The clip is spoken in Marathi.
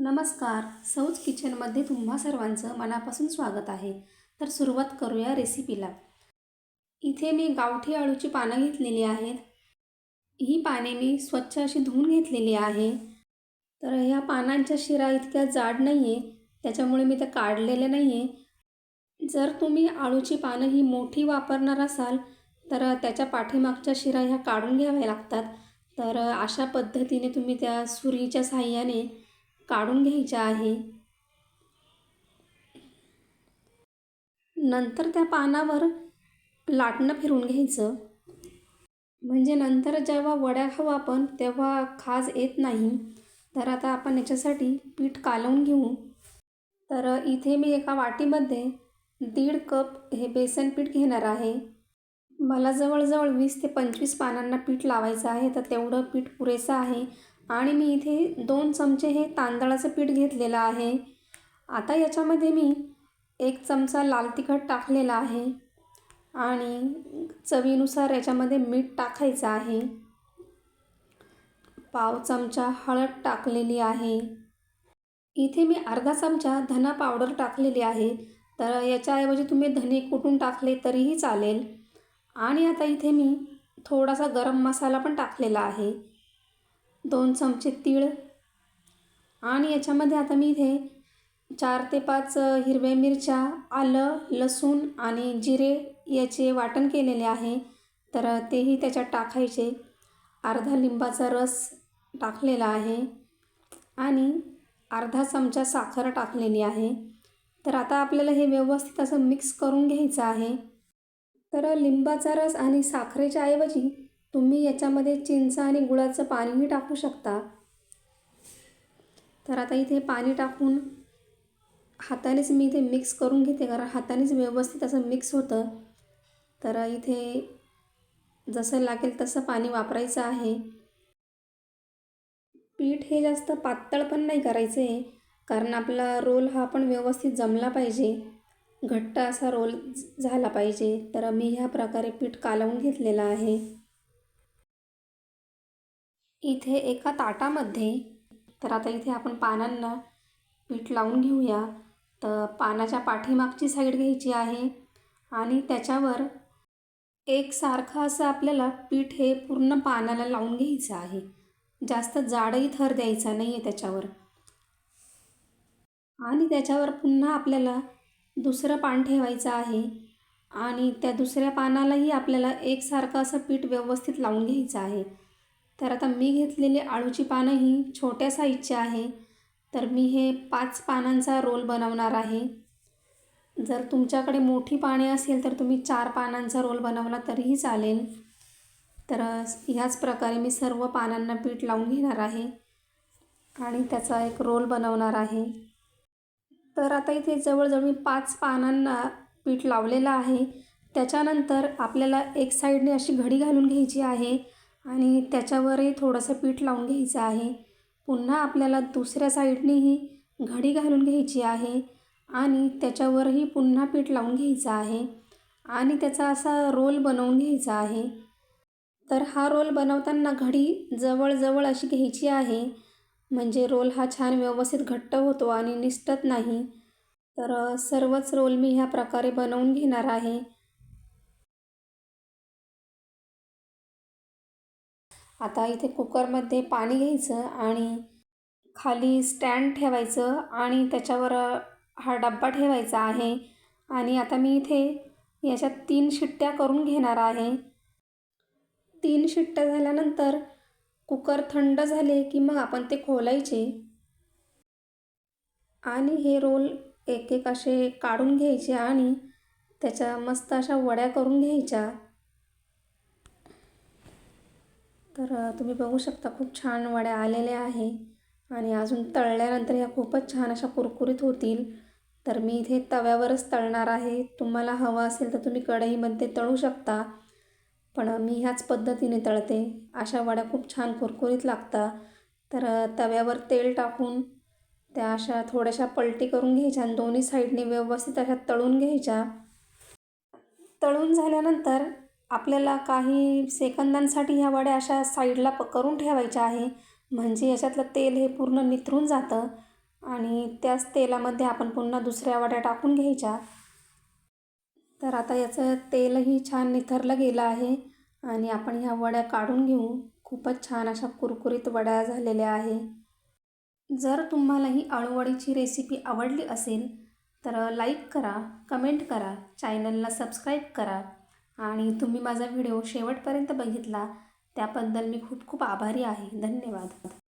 नमस्कार. सौज किचनमध्ये तुम्हा सर्वांचं मनापासून स्वागत आहे. तर सुरुवात करूया रेसिपीला. इथे मी गावठी अळूची पानं घेतलेली आहेत. ही पाने मी स्वच्छ अशी धुवून घेतलेली आहे. तर ह्या पानांच्या शिरा इतक्या जाड नाही आहे त्याच्यामुळे मी त्या काढलेल्या नाही आहे जर तुम्ही अळूची पानं ही मोठी वापरणार असाल तर त्याच्या पाठीमागच्या शिरा ह्या काढून घ्याव्या लागतात. तर अशा पद्धतीने तुम्ही त्या सुरीच्या साह्याने काढून घ्यायच्या आहे. नंतर त्या पानावर लाटणं फिरून घ्यायचं. म्हणजे नंतर जेव्हा वड्या खाऊ आपण तेव्हा खाज येत नाही. तर आता आपण याच्यासाठी पीठ कालवून घेऊ. तर इथे मी एका वाटीमध्ये दीड कप हे बेसन पीठ घेणार आहे. मला जवळजवळ वीस ते पंचवीस पानांना पीठ लावायचं आहे तर तेवढं पीठ पुरेसं आहे. आणि मी इथे दोन चमचे हे तांदळाचं पीठ घेतलेलं आहे. आता याच्यामध्ये मी एक चमचा लाल तिखट टाकलेला आहे आणि चवीनुसार याच्यामध्ये मीठ टाकायचं आहे. पाव चमचा हळद टाकलेली आहे. इथे मी अर्धा चमचा धना पावडर टाकलेली आहे. तर याच्याऐवजी तुम्ही धने कुटून टाकले तरीही चालेल. आणि आता इथे मी थोडासा गरम मसाला पण टाकलेला आहे. दोन चमचे तीळ. आणि याच्यामध्ये आता मी इथे चार ते पाच हिरव्या मिरच्या आलं लसूण आणि जिरे याचे वाटण केलेले आहे. तर तेही त्याच्यात टाकायचे. अर्धा लिंबाचा रस टाकलेला आहे. आणि अर्धा चमचा साखर टाकलेली आहे. तर आता आपल्याला हे व्यवस्थित असं मिक्स करून घ्यायचं आहे. तर लिंबाचा रस आणि साखरेच्या ऐवजी तुम्ही याच्यामध्ये चिंच आणि गुळाचं पाणीही टाकू शकता. तर आता इथे पाणी टाकून हातानेच मी इथे मिक्स करून घेते कारण हातानेच व्यवस्थित असं मिक्स होतं. तर इथे जसं लागेल तसं पाणी वापरायचं आहे. पीठ हे जास्त पातळ पण नाही करायचं आहे कारण आपला रोल हा पण व्यवस्थित जमला पाहिजे. घट्ट असा रोल झाला पाहिजे. तर मी ह्या प्रकारे पीठ कालवून घेतलेलं आहे. इथे एका ताटामध्ये तर आता इथे आपण पानांना पीठ लावून घेऊया. तर पानाच्या पाठीमागची साईड घ्यायची आहे आणि त्याच्यावर एकसारखं असं आपल्याला पीठ हे पूर्ण पानाला लावून घ्यायचं आहे. जास्त जाडही थर द्यायचा नाही आहे त्याच्यावर. आणि त्याच्यावर पुन्हा आपल्याला दुसरं पान ठेवायचं आहे आणि त्या दुसऱ्या पानालाही आपल्याला एकसारखं असं पीठ व्यवस्थित लावून घ्यायचं आहे. तर आता मी घेतलेली आळूची पानं ही छोट्या साईजची आहे. तर मी हे पाच पानांचा रोल बनवणार आहे. जर तुमच्याकडे मोठी पाने असेल तर तुम्ही चार पानांचा रोल बनवला तरीही चालेल. तर ह्याच प्रकारे मी सर्व पानांना पीठ लावून घेणार आहे. आणि त्याचा एक रोल बनवणार आहे. तर आता इथे जवळजवळ मी पाच पानांना पीठ लावलेलं आहे. त्याच्यानंतर आपल्याला एक साईडने अशी घडी घालून घ्यायची आहे. आणि त्याच्यावरही थोडंसं पीठ लावून घ्यायचं आहे. पुन्हा आपल्याला दुसऱ्या साईडनेही घडी घालून घ्यायची आहे आणि त्याच्यावरही पुन्हा पीठ लावून घ्यायचं आहे आणि त्याचा असा रोल बनवून घ्यायचा आहे. तर हा रोल बनवताना घडी जवळजवळ अशी घ्यायची आहे. म्हणजे रोल हा छान व्यवस्थित घट्ट होतो आणि निसटत नाही. तर सर्वच रोल मी ह्या प्रकारे बनवून घेणार आहे. आता इथे कुकरमध्ये पाणी घ्यायचं आणि खाली स्टँड ठेवायचं आणि त्याच्यावर हा डब्बा ठेवायचा आहे. आणि आता मी इथे याच्यात तीन शिट्ट्या करून घेणार आहे. तीन शिट्ट्या झाल्यानंतर कुकर थंड झाले की मग आपण ते खोलायचे. आणि हे रोल एक एक असे काढून घ्यायचे आणि त्याच्या मस्त अशा वड्या करून घ्यायच्या. तर तुम्ही बघू शकता खूप छान वड्या आलेल्या आहे आणि अजून तळल्यानंतर ह्या खूपच छान अशा कुरकुरीत होतील. तर मी इथे तव्यावरच तळणार आहे. तुम्हाला हवं असेल तर तुम्ही कढईमध्ये तळू शकता. पण मी ह्याच पद्धतीने तळते. अशा वड्या खूप छान कुरकुरीत लागतात. तर तव्यावर तेल टाकून त्या अशा थोड्याशा पलटी करून घ्यायच्या आणि दोन्ही साईडने व्यवस्थित अशा तळून घ्यायच्या. तळून झाल्यानंतर आपल्याला काही सेकंदांसाठी ह्या वड्या अशा साईडला प करून ठेवायच्या आहे. म्हणजे याच्यातलं तेल हे पूर्ण निथरून जातं आणि त्याच तेलामध्ये आपण पुन्हा दुसऱ्या वड्या टाकून घ्यायच्या. तर आता याचं तेलही छान निथरलं गेलं आहे आणि आपण ह्या वड्या काढून घेऊ. खूपच छान अशा कुरकुरीत वड्या झालेल्या आहे. जर तुम्हाला ही अळूवडीची रेसिपी आवडली असेल तर लाईक करा कमेंट करा चॅनलला सबस्क्राईब करा. आणि तुम्ही माझा व्हिडिओ शेवटपर्यंत बघितला त्याबद्दल मी खूप खूप आभारी आहे. धन्यवाद.